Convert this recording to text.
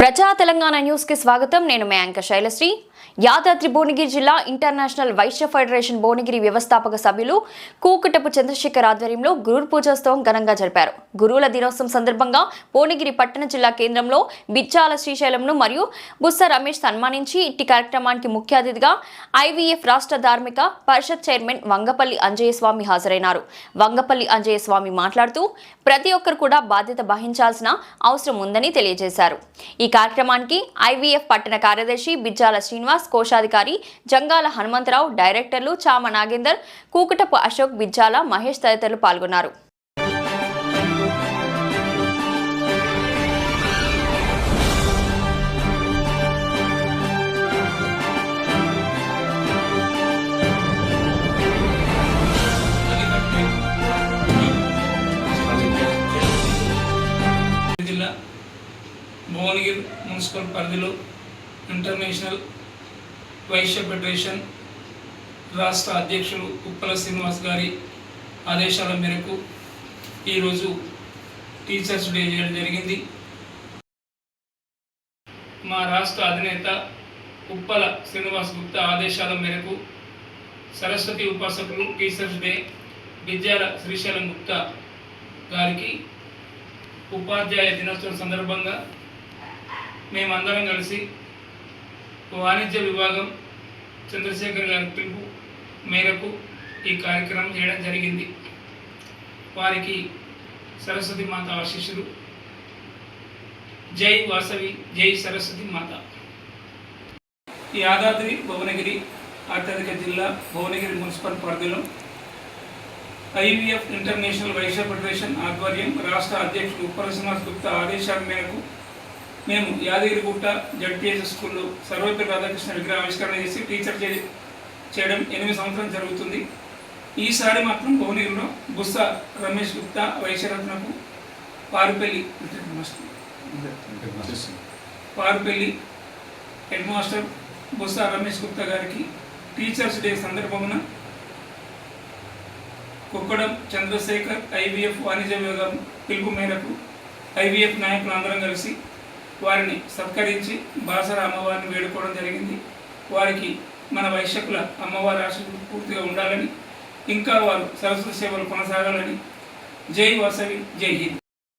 ప్రజా తెలంగాణ న్యూస్కి స్వాగతం. నేను మీ యాంకర్ శైలశ్రీ. యాదాద్రి భువనగిరి జిల్లా ఇంటర్నేషనల్ వైశ్య ఫెడరేషన్ భువనగిరి వ్యవస్థాపక సభ్యులు కూకటపు చంద్రశేఖర్ ఆధ్వర్యంలో గురు పూజోత్సవం ఘనంగా జరిపారు. గురువుల దినోత్సవం సందర్భంగా భువనగిరి పట్టణ జిల్లా కేంద్రంలో బిచ్చాల శ్రీశైలంను మరియు బుస్స రమేష్ సన్మానించి ఇట్టి కార్యక్రమానికి ముఖ్య అతిథిగా ఐవీఎఫ్ రాష్ట్ర ధార్మిక పరిషత్ చైర్మన్ వంగపల్లి అంజయస్వామి హాజరైనారు. వంగపల్లి అంజయస్వామి మాట్లాడుతూ ప్రతి ఒక్కరు కూడా బాధ్యత వహించాల్సిన అవసరం ఉందని తెలియజేశారు. ఈ కార్యక్రమానికి ఐవీఎఫ్ పట్టణ కార్యదర్శి బిజ్జాల శ్రీనివాస్ కోశాధికారి జంగాల హనుమంతరావు డైరెక్టర్లు చామ నాగేందర్ కూకటపు అశోక్ బిజ్జాల మహేష్ తదితరులు పాల్గొన్నారు. భువనగిరి మున్సిపల్ పరిధిలో ఇంటర్నేషనల్ వైశ్య ఫెడరేషన్ రాష్ట్ర అధ్యక్షులు ఉప్పల శ్రీనివాస్ గారి ఆదేశాల మేరకు ఈరోజు టీచర్స్ డే చేయడం జరిగింది. మా రాష్ట్ర అధినేత ఉప్పల శ్రీనివాస్ గుప్తా ఆదేశాల మేరకు సరస్వతి ఉపాసకులు టీచర్స్ డే విద్యాల శ్రీశైలం గుప్తా గారికి ఉపాధ్యాయ దినోత్సవం సందర్భంగా మేమందరం కలిసి వాణిజ్య విభాగం చంద్రశేఖర్ గారి పిలుపు మేరకు ఈ కార్యక్రమం చేయడం జరిగింది. వారికి సరస్వతి మాత ఆశీస్సులు. జై వాసవి జై సరస్వతి మాత. ఈ యాదాద్రి భువనగిరి అత్యధిక జిల్లా భువనగిరి మున్సిపల్ పరిధిలో ఐవీఎఫ్ ఇంటర్నేషనల్ వైశ్య ఫెడరేషన్ ఆధ్వర్యం రాష్ట్ర అధ్యక్షుడు ఉప్పల గుప్త గుప్తా ఆదేశాల మేరకు మేము యాదగిరిగుట్ట జడ్పిఎస్ స్కూల్లో సర్వపల్లి రాధాకృష్ణ విగ్రహ ఆవిష్కరణ చేసి టీచర్ చే చేయడం ఎనిమిది సంవత్సరం జరుగుతుంది. ఈసారి మాత్రం భువనగిరిలో బుస్స రమేష్ గుప్తా వైశ్యరత్నకు పారుపల్లి పారుపల్లి హెడ్ మాస్టర్ బుస్స రమేష్ గుప్తా గారికి టీచర్స్ డే సందర్భమున కుక్కడం చంద్రశేఖర్ ఐవీఎఫ్ వాణిజ్య విభాగం పిలుపు మేరకు ఐవీఎఫ్ నాయకులు అందరం కలిసి వారిని సత్కరించి బాసర అమ్మవారిని వేడుకోవడం జరిగింది. వారికి మన వైశ్యకుల అమ్మవారి ఆశలు పూర్తిగా ఉండాలని ఇంకా వారు సరస్వతి సేవలు కొనసాగాలని. జై వాసవి జై హింద్.